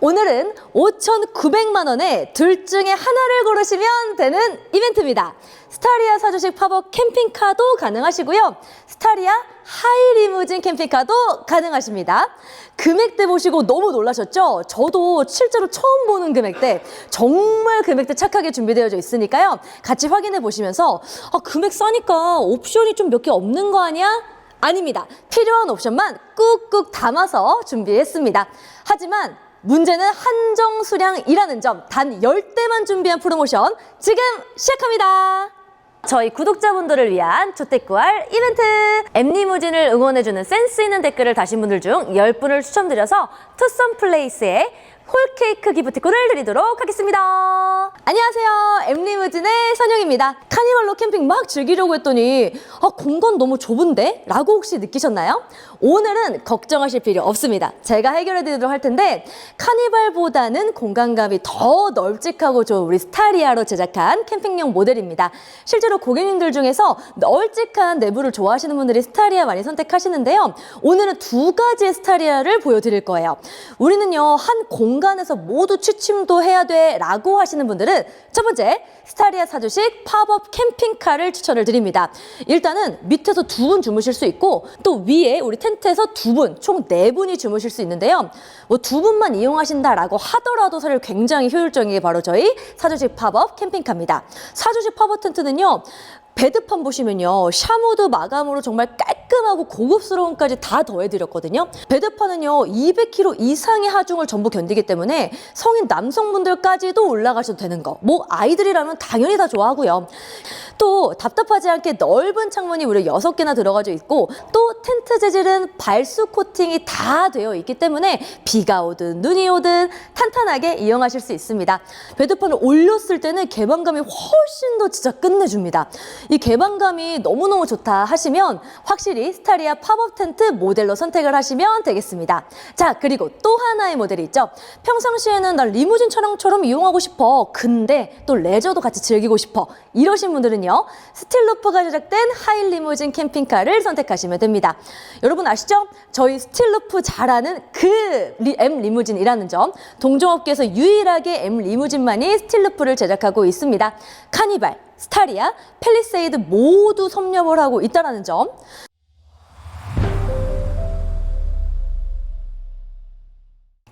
오늘은 5,900만 원에 둘 중에 하나를 고르시면 되는 이벤트입니다. 스타리아 사주식 팝업 캠핑카도 가능하시고요. 스타리아 하이리무진 캠핑카도 가능하십니다. 금액대 보시고 너무 놀라셨죠? 저도 실제로 처음 보는 금액대, 정말 금액대 착하게 준비되어져 있으니까요. 같이 확인해 보시면서 아, 금액 싸니까 옵션이 좀 몇 개 없는 거 아니야? 아닙니다. 필요한 옵션만 꾹꾹 담아서 준비했습니다. 하지만 문제는 한정 수량이라는 점, 단 10대만 준비한 프로모션 지금 시작합니다. 저희 구독자분들을 위한 조태꾸알 이벤트! 엠리무진을 응원해주는 센스 있는 댓글을 다신 분들 중 10분을 추첨드려서 투썸 플레이스의 홀케이크 기프티콘을 드리도록 하겠습니다. 안녕하세요. 엠리무진의 선영입니다. 카니발로 캠핑 막 즐기려고 했더니 아, 공간 너무 좁은데? 라고 혹시 느끼셨나요? 오늘은 걱정하실 필요 없습니다. 제가 해결해 드리도록 할 텐데 카니발보다는 공간감이 더 널찍하고 좋은 우리 스타리아로 제작한 캠핑용 모델입니다. 실제로 고객님들 중에서 널찍한 내부를 좋아하시는 분들이 스타리아 많이 선택하시는데요. 오늘은 두 가지의 스타리아를 보여드릴 거예요. 우리는요, 한 공간 에서 모두 취침도 해야 돼 라고 하시는 분들은 첫 번째, 스타리아 사주식 팝업 캠핑카를 추천을 드립니다. 일단은 밑에서 두 분 주무실 수 있고 또 위에 우리 텐트에서 두 분, 총 네 분이 주무실 수 있는데요. 뭐 두 분만 이용하신다라고 하더라도 사실 굉장히 효율적인 게 바로 저희 사주식 팝업 캠핑카입니다. 사주식 팝업 텐트는요. 베드판 보시면요. 샤무드 마감으로 정말 깔끔하고 고급스러움까지 다 더해드렸거든요. 베드판은요. 200kg 이상의 하중을 전부 견디기 때문에 성인 남성분들까지도 올라가셔도 되는 거. 뭐 아이들이라면 당연히 다 좋아하고요. 또 답답하지 않게 넓은 창문이 무려 6개나 들어가져 있고 또 텐트 재질은 발수 코팅이 다 되어 있기 때문에 비가 오든 눈이 오든 탄탄하게 이용하실 수 있습니다. 베드판을 올렸을 때는 개방감이 훨씬 더 진짜 끝내줍니다. 이 개방감이 너무너무 좋다 하시면 확실히 스타리아 팝업 텐트 모델로 선택을 하시면 되겠습니다. 자, 그리고 또 하나의 모델이 있죠. 평상시에는 나 리무진 촬영처럼 이용하고 싶어. 근데 또 레저도 같이 즐기고 싶어. 이러신 분들은요. 스틸루프가 제작된 하이 리무진 캠핑카를 선택하시면 됩니다. 여러분 아시죠? 저희 스틸루프 잘하는 그 리- M 리무진이라는 점. 동종업계에서 유일하게 M 리무진만이 스틸루프를 제작하고 있습니다. 카니발, 스타리아, 펠리세이드 모두 섭렵을 하고 있다는 점.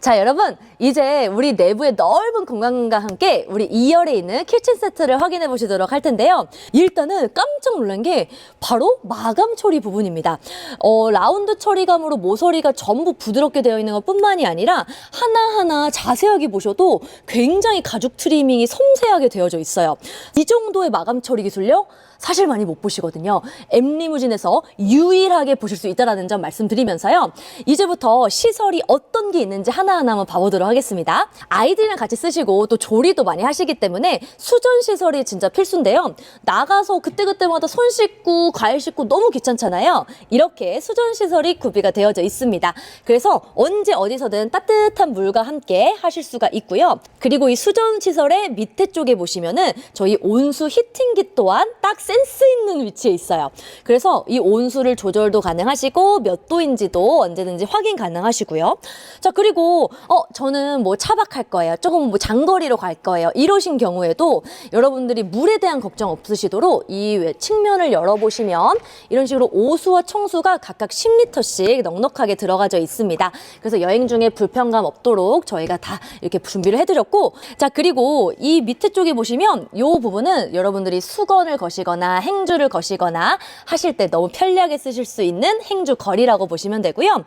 자, 여러분, 이제 우리 내부의 넓은 공간과 함께 우리 2열에 있는 키친 세트를 확인해 보시도록 할 텐데요. 일단은 깜짝 놀란 게 바로 마감 처리 부분입니다. 어, 라운드 처리감으로 모서리가 전부 부드럽게 되어 있는 것 뿐만이 아니라 하나하나 자세하게 보셔도 굉장히 가죽 트리밍이 섬세하게 되어져 있어요. 이 정도의 마감 처리 기술력 사실 많이 못 보시거든요. 엠리무진에서 유일하게 보실 수 있다는 점 말씀드리면서요. 이제부터 시설이 어떤 게 있는지 하나하나 한번 봐보도록 하겠습니다. 아이들이랑 같이 쓰시고 또 조리도 많이 하시기 때문에 수전 시설이 진짜 필수인데요. 나가서 그때그때마다 손 씻고 과일 씻고 너무 귀찮잖아요. 이렇게 수전 시설이 구비가 되어져 있습니다. 그래서 언제 어디서든 따뜻한 물과 함께 하실 수가 있고요. 그리고 이 수전 시설의 밑에 쪽에 보시면은 저희 온수 히팅기 또한 딱 센스 있는 위치에 있어요. 그래서 이 온수를 조절도 가능하시고 몇 도인지도 언제든지 확인 가능하시고요. 자, 그리고 어, 저는 뭐 차박할 거예요. 조금 뭐 장거리로 갈 거예요. 이러신 경우에도 여러분들이 물에 대한 걱정 없으시도록 이 외- 측면을 열어보시면 이런 식으로 오수와 청수가 각각 10리터씩 넉넉하게 들어가져 있습니다. 그래서 여행 중에 불편감 없도록 저희가 다 이렇게 준비를 해드렸고 자, 그리고 이 밑에 쪽에 보시면 이 부분은 여러분들이 수건을 거시거나 행주를 거시거나 하실 때 너무 편리하게 쓰실 수 있는 행주 거리라고 보시면 되고요.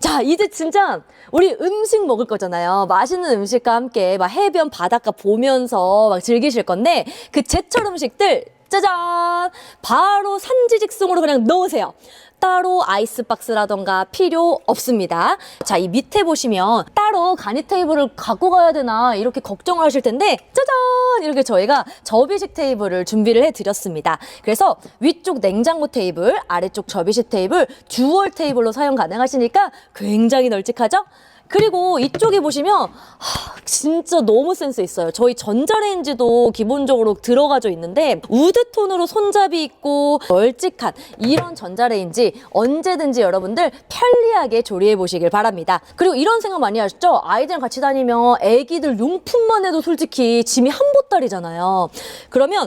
자, 이제 진짜 우리 음식 먹을 거잖아요. 맛있는 음식과 함께 막 해변 바닷가 보면서 막 즐기실 건데 그 제철 음식들 짜잔! 바로 산지 직송으로 그냥 넣으세요. 따로 아이스박스라던가 필요 없습니다. 자, 이 밑에 보시면 따로 간이 테이블을 갖고 가야 되나 이렇게 걱정을 하실 텐데 짜잔! 이렇게 저희가 접이식 테이블을 준비를 해드렸습니다. 그래서 위쪽 냉장고 테이블, 아래쪽 접이식 테이블, 듀얼 테이블로 사용 가능하시니까 굉장히 널찍하죠? 그리고 이쪽에 보시면 하, 진짜 너무 센스 있어요. 저희 전자레인지도 기본적으로 들어가져 있는데 우드톤으로 손잡이 있고 널찍한 이런 전자레인지 언제든지 여러분들 편리하게 조리해 보시길 바랍니다. 그리고 이런 생각 많이 하셨죠? 아이들이랑 같이 다니면 애기들 용품만 해도 솔직히 짐이 한 보따리잖아요. 그러면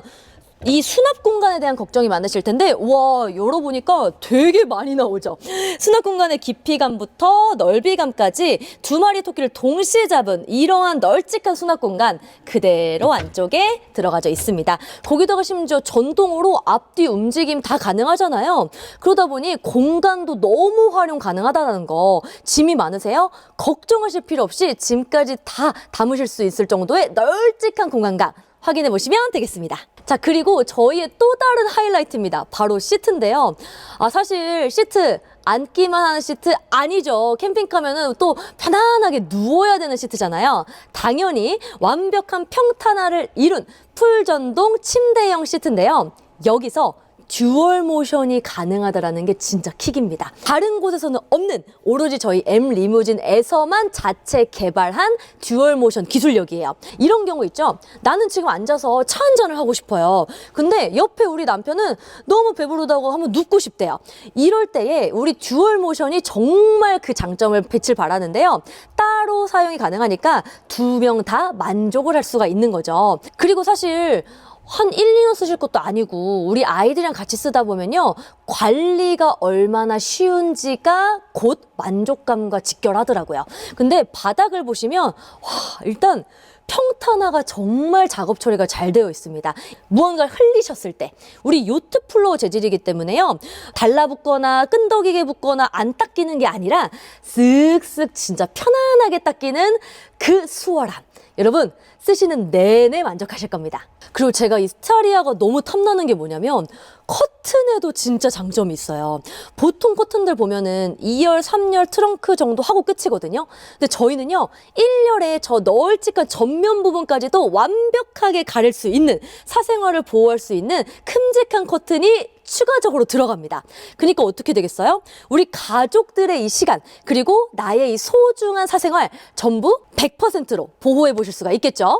이 수납 공간에 대한 걱정이 많으실 텐데 와 열어보니까 되게 많이 나오죠. 수납 공간의 깊이감부터 넓이감까지 두 마리 토끼를 동시에 잡은 이러한 널찍한 수납 공간 그대로 안쪽에 들어가져 있습니다. 거기다가 심지어 전동으로 앞뒤 움직임 다 가능하잖아요. 그러다 보니 공간도 너무 활용 가능하다는 거 짐이 많으세요? 걱정하실 필요 없이 짐까지 다 담으실 수 있을 정도의 널찍한 공간감 확인해 보시면 되겠습니다. 자, 그리고 저희의 또 다른 하이라이트입니다. 바로 시트인데요. 아, 사실 시트 앉기만 하는 시트 아니죠. 캠핑카면은 또 편안하게 누워야 되는 시트잖아요. 당연히 완벽한 평탄화를 이룬 풀전동 침대형 시트인데요. 여기서 듀얼 모션이 가능하다라는 게 진짜 킥입니다. 다른 곳에서는 없는 오로지 저희 M 리무진에서만 자체 개발한 듀얼 모션 기술력이에요. 이런 경우 있죠. 나는 지금 앉아서 차 한잔을 하고 싶어요. 근데 옆에 우리 남편은 너무 배부르다고 하면 눕고 싶대요. 이럴 때에 우리 듀얼 모션이 정말 그 장점을 빛을 발하는데요. 따로 사용이 가능하니까 두 명 다 만족을 할 수가 있는 거죠. 그리고 사실 한 1, 2년 쓰실 것도 아니고 우리 아이들이랑 같이 쓰다 보면요. 관리가 얼마나 쉬운지가 곧 만족감과 직결하더라고요. 근데 바닥을 보시면 와, 일단 평탄화가 정말 작업 처리가 잘 되어 있습니다. 무언가를 흘리셨을 때 우리 요트 플로어 재질이기 때문에요. 달라붙거나 끈덕이게 붙거나 안 닦이는 게 아니라 쓱쓱 진짜 편안하게 닦이는 그 수월함. 여러분 쓰시는 내내 만족하실 겁니다. 그리고 제가 이 스타리아가 너무 탐나는 게 뭐냐면 커튼에도 진짜 장점이 있어요. 보통 커튼들 보면은 2열, 3열 트렁크 정도 하고 끝이거든요. 근데 저희는요, 1열에 저 널찍한 전면 부분까지도 완벽하게 가릴 수 있는 사생활을 보호할 수 있는 큼직한 커튼이 추가적으로 들어갑니다. 그러니까 어떻게 되겠어요? 우리 가족들의 이 시간, 그리고 나의 이 소중한 사생활 전부 100%로 보호해 보실 수가 있겠죠?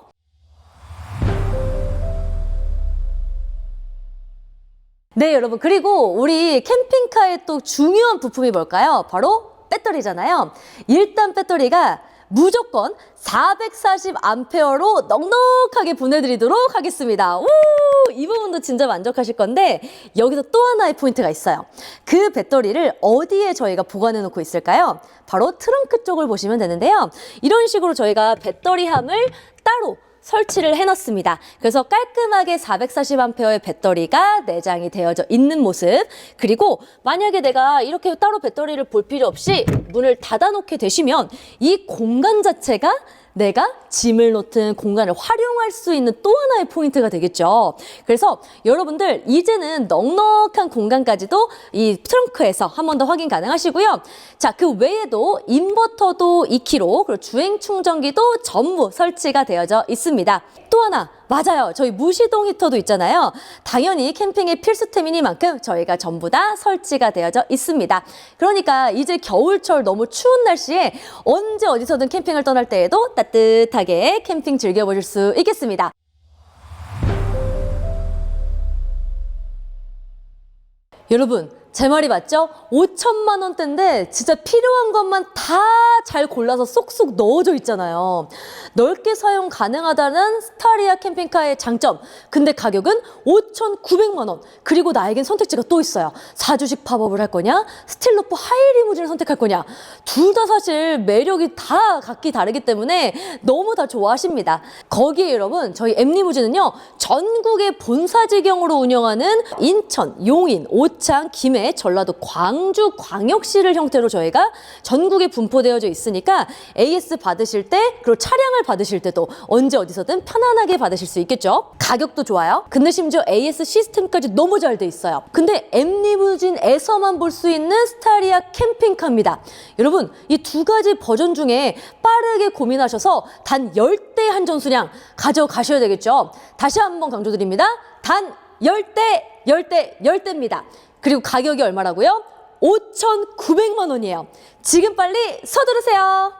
네, 여러분. 그리고 우리 캠핑카의 또 중요한 부품이 뭘까요? 바로 배터리잖아요. 일단 배터리가 무조건 440암페어로 넉넉하게 보내드리도록 하겠습니다. 우! 이 부분도 진짜 만족하실 건데 여기서 또 하나의 포인트가 있어요. 그 배터리를 어디에 저희가 보관해 놓고 있을까요? 바로 트렁크 쪽을 보시면 되는데요. 이런 식으로 저희가 배터리함을 따로 설치를 해놨습니다. 그래서 깔끔하게 440A의 배터리가 내장이 되어져 있는 모습. 그리고 만약에 내가 이렇게 따로 배터리를 볼 필요 없이 문을 닫아놓게 되시면 이 공간 자체가 내가 짐을 놓든 공간을 활용할 수 있는 또 하나의 포인트가 되겠죠. 그래서 여러분들 이제는 넉넉한 공간까지도 이 트렁크에서 한 번 더 확인 가능하시고요. 자, 그 외에도 인버터도 2kg, 그리고 주행 충전기도 전부 설치가 되어져 있습니다. 또 하나 맞아요. 저희 무시동 히터도 있잖아요. 당연히 캠핑의 필수템이니만큼 저희가 전부 다 설치가 되어져 있습니다. 그러니까 이제 겨울철 너무 추운 날씨에 언제 어디서든 캠핑을 떠날 때에도 따뜻하게 캠핑 즐겨보실 수 있겠습니다. 여러분, 제 말이 맞죠? 5천만 원대인데 진짜 필요한 것만 다 잘 골라서 쏙쏙 넣어져 있잖아요. 넓게 사용 가능하다는 스타리아 캠핑카의 장점. 근데 가격은 5,900만 원. 그리고 나에겐 선택지가 또 있어요. 4주식 팝업을 할 거냐? 스틸로프 하이리무진을 선택할 거냐? 둘 다 사실 매력이 다 각기 다르기 때문에 너무 다 좋아하십니다. 거기에 여러분, 저희 엠리무진은요, 전국의 본사지경으로 운영하는 인천, 용인, 오창, 김해, 전라도, 광주, 광역시를 형태로 저희가 전국에 분포되어져 있으니까 AS 받으실 때 그리고 차량을 받으실 때도 언제 어디서든 편안하게 받으실 수 있겠죠. 가격도 좋아요. 근데 심지어 AS 시스템까지 너무 잘 돼 있어요. 근데 엠리무진에서만 볼 수 있는 스타리아 캠핑카입니다. 여러분 이 두 가지 버전 중에 빠르게 고민하셔서 단 10대 한전수량 가져가셔야 되겠죠. 다시 한번 강조드립니다. 단 10대, 10대, 10대입니다. 그리고 가격이 얼마라고요? 5,900만 원이에요. 지금 빨리 서두르세요.